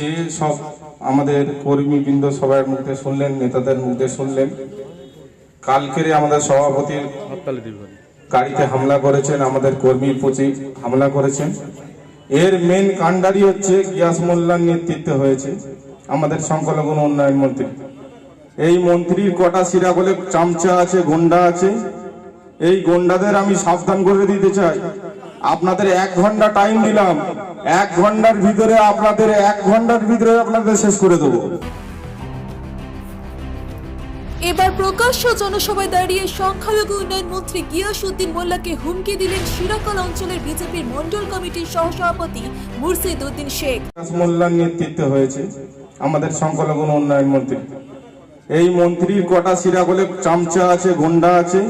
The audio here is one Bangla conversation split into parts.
যে সব আমাদের কর্মীবৃন্দ সবার মুখে শুনলেন, নেতাদের মুখে শুনলেন। কালকের আমাদের সভাপতির গাড়িতে হামলা করেছেন, আমাদের কর্মীর প্রতি হামলা করেছেন। এর মেন কাণ্ডারি হচ্ছে গিয়াস মোল্লার নেতৃত্বে হয়েছে আমাদের সংখ্যালঘু উন্নয়ন মন্ত্রী। এই মন্ত্রীর কটা সিরা বলে চামচা আছে, গন্ডা আছে। এই গন্ডাদের আমি সাবধান করে দিতে চাই। আপনাদের এক ঘণ্টা টাইম দিলাম। এক ঘণ্টার ভিতরে আপনাদের এক ঘণ্টার ভিতরে আপনাদের শেষ করে দেবো। এবার প্রকাশ্য জনসভায় দাঁড়িয়ে সংখ্যালঘু উন্নয়ন মন্ত্রী গিয়াসউদ্দিন মোল্লাকে হুমকি দিলেন শিরাকল অঞ্চলের বিজেপির মন্ডল কমিটির সহসভাপতি মুর্শিদ উদ্দিন শেখ মোল্লার নেতৃত্বে হয়েছে আমাদের সংখ্যালঘু উন্নয়ন মন্ত্রী। এই মন্ত্রীর কটা সিরা বলে চামচা আছে গন্ডা আছে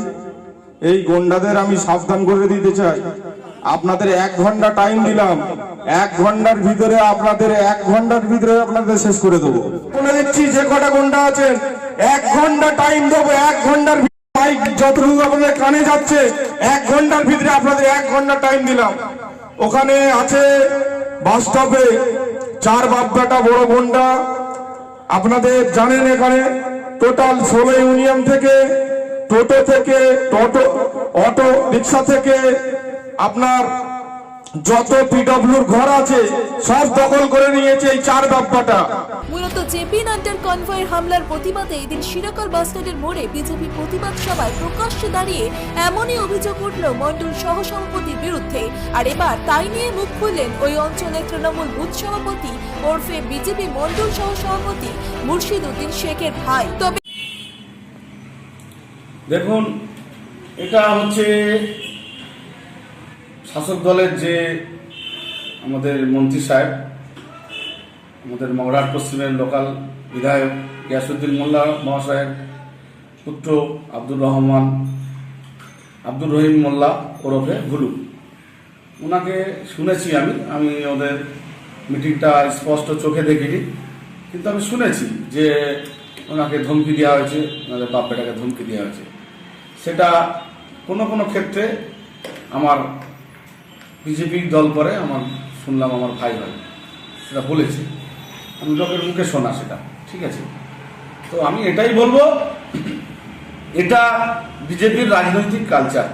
এই গন্ডাদের আমি সাবধান করে দিতে চাই। আপনাদের এক ঘণ্টা টাইম দিলাম। এক ঘণ্টার ভিতরে আপনাদের, এক ঘণ্টার ভিতরে আপনাদের শেষ করে দেবো। বলে দিচ্ছি, যে কটা গন্ডা আছেন, এক ঘণ্টা টাইম দেবো, এক ঘণ্টার মাইক যতটুকু আপনাদের কানে যাচ্ছে, এক ঘণ্টার ভিতরে আপনাদের এক ঘণ্টা টাইম দিলাম। ওখানে আছে বাস স্টপে চার বড় গন্ডা। আপনাদের জানেন এখানে টোটাল ষোলো থেকে, টোটো থেকে, টোটো, অটো, রিক্সা থেকে আপনার যত পিডব্লিউর ঘর আছে সব দখল করে নিয়েছে এই চার বাপ্পাটা। মূলত জেপি নাড্ডার কনভয়ের হামলার প্রতিবাদে এদিন শিরাকল বাসস্ট্যান্ডের মোড়ে বিজেপি প্রতিবাদ সভায় প্রকাশ্যে দাঁড়িয়ে এমনই অভিযোগ উঠল মন্ডল সহসভাপতির বিরুদ্ধে। আর এবার তাই নিয়ে মুখ খুললেন ওই অঞ্চলের তৃণমূল বুথ সভাপতি ওরফে বিজেপি মন্ডল সহসভাপতি মুর্শিদ উদ্দিন শেখের ভাই। তবে দেখুন এটা হচ্ছে শাসক দলের যে আমাদের মন্ত্রী সাহেব, আমাদের মগরাট পশ্চিমের লোকাল বিধায়ক গিয়াসুদ্দিন মোল্লা মহাশয়ের পুত্র আব্দুর রহমান, আব্দুর রহিম মোল্লা ওরফে ভুলু। ওনাকে শুনেছি আমি আমি ওদের মিটিংটা স্পষ্ট চোখে দেখিনি, কিন্তু আমি শুনেছি যে ওনাকে ধমকি দেওয়া হয়েছে, ওনাদের বাপ বেটাকে ধমকি দেওয়া হয়েছে। সেটা কোনো কোনো ক্ষেত্রে আমার বিজেপি দল পরে আমার শুনলাম আমার ভাই হয়, সেটা বলেছে। আমি লোকের মুখে শোনা সেটা, ঠিক আছে? তো আমি এটাই বলব, এটা বিজেপির রাজনৈতিক কালচার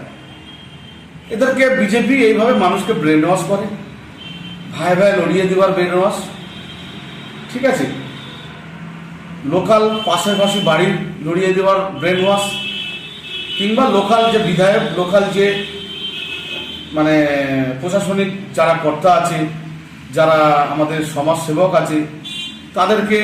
এদেরকে বিজেপি এইভাবে মানুষকে ব্রেন ওয়াশ করে, ভাই ভাই লড়িয়ে দেওয়ার ব্রেন ওয়াশ ঠিক আছে? লোকাল পাশাপাশি বাড়ির লড়িয়ে দেওয়ার ব্রেন ওয়াশ কিংবা লোকাল যে বিধায়ক, লোকাল যে মানে প্রশাসনিক যারা কর্তা আছে, যারা আমাদের সমাজ সেবক আছে, তাদেরকে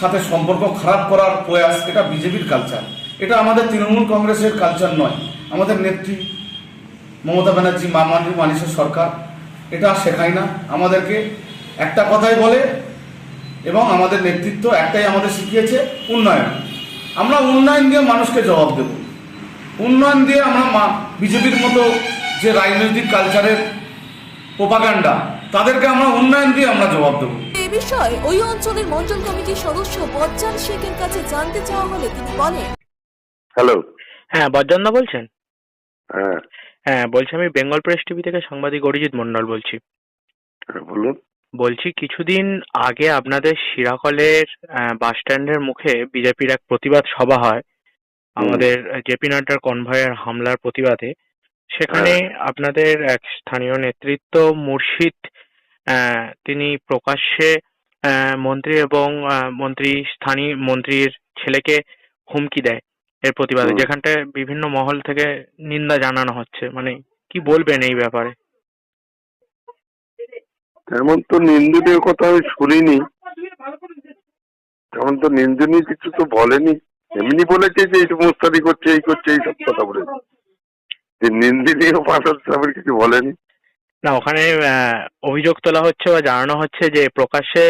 সাথে সম্পর্ক খারাপ করার প্রয়াস এটা বিজেপির কালচার এটা আমাদের তৃণমূল কংগ্রেসের কালচার নয়। আমাদের নেত্রী মমতা ব্যানার্জি মামানি মানুষের সরকার, এটা শেখায় না। আমাদেরকে একটা কথাই বলে এবং আমাদের নেতৃত্ব একটাই আমাদের শিখিয়েছে, উন্নয়ন। আমরা উন্নয়ন দিয়ে মানুষকে জবাব দেব। উন্নয়ন দিয়ে আমরা বিজেপির মতো যে রাজনৈতিক কালচারের প্রোপাগান্ডা তাদেরকে আমরা উন্নয়ন দিয়ে আমরা জবাব দেবো। এ বিষয়ে ওই অঞ্চলের মন্ডল কমিটির সদস্য বজ্জান শেখের কাছে জানতে চাওয়া হলে তিনি বলেন। হ্যালো হ্যাঁ বজ্জানদা বলছেন? হ্যাঁ। হ্যাঁ বলছি আমি বেঙ্গল প্রেস টিভি থেকে সাংবাদিক অরিজিৎ মন্ডল বলছি। হ্যাঁ, বলুন। বলছি কিছুদিন আগে আপনাদের শিরাকলের বাস স্ট্যান্ডের মুখে বিজেপির এক প্রতিবাদ সভা হয়। আমাদের জেপি নাড্ডার কনভয়ের হামলার প্রতিবাদে। সেখানে আপনাদের এক স্থানীয় নেতৃত্ব মুর্শিদ তিনি প্রকাশ্যে মন্ত্রী এবং মন্ত্রী স্থানীয় মন্ত্রীর ছেলেকে হুমকি দেয় এর প্রতিবাদে। যেখানটায় বিভিন্ন মহল থেকে নিন্দা জানানো হচ্ছে। মানে কি বলবেন এই ব্যাপারে? তেমন তো নিন্দনীয় কথা আমি শুনিনি। তেমন তো নিন্দনীয় কিছু তো বলেনি। এমনি বলেছে যে এই মুস্তাদি করছে এই করছে এইসব কথা বলেছে। নিন্দনীয় মানুষ তেমন কিছু বলেনি। না ওখানে অভিযোগ তোলা হচ্ছে বা জানানো হচ্ছে যে প্রকাশ্যে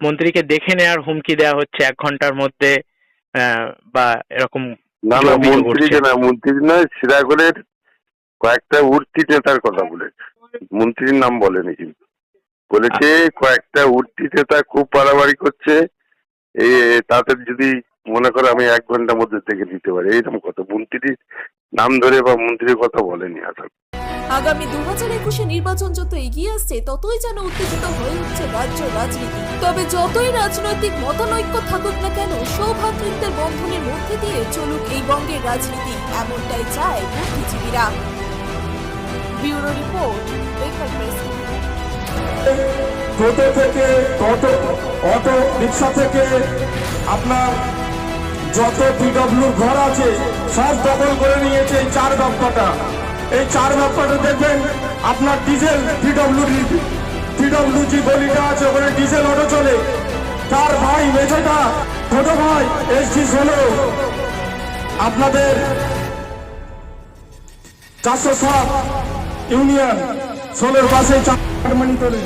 মন্ত্রীকে দেখে নেওয়ার হুমকি দেওয়া হচ্ছে এক ঘণ্টার মধ্যে বা এরকম না না মন্ত্রীকে না মন্ত্রী নয় সিরাগলের কয়েকটা উঠতি নেতার কথা বলেছে মন্ত্রীর নাম বলেনি কিন্তু। বলেছে কয়েকটা উঠতি নেতা খুব বাড়াবাড়ি করছে। এই তাদের যদি মনে করে আমি এক ঘণ্টার মধ্যে থেকে দিতে পারি এইরকম কথা। মন্ত্রীর নাম ধরে বা মন্ত্রীর কথা বলেনি আসলে আগামী দু হাজার একুশে নির্বাচন যত এগিয়ে আসছে ততই যেন উত্তেজিত হয়ে উঠছে রাজ্য রাজনীতি। তবে যতই রাজনৈতিক মতানৈক্য থাকুক না কেন সৌভাতৃত্বের বন্ধনের মধ্যে দিয়ে চলুক এই বঙ্গের রাজনীতি। এমনটাই চায় বুদ্ধিজীবীরা। ব্যুরো রিপোর্ট বেকার প্রেস টোটো থেকে টোটো অটো রিক্সা থেকে আপনার যত পিডব্লিউ ঘর আছে, সব দখল করে নিয়েছে এই চার দপ্তরটা এই চার দপ্তরটা দেখবেন, আপনার ডিজেল পিডব্লিউ পিডব্লিউ জি গলিটা আছে, ওখানে ডিজেল অটো চলে। তার ভাই, মেঝেটা, ছোট ভাই এসছি ষোলো। আপনাদের চারশো সাত ইউনিয়ন, ষোলোর পাশে চার মানি তোলে।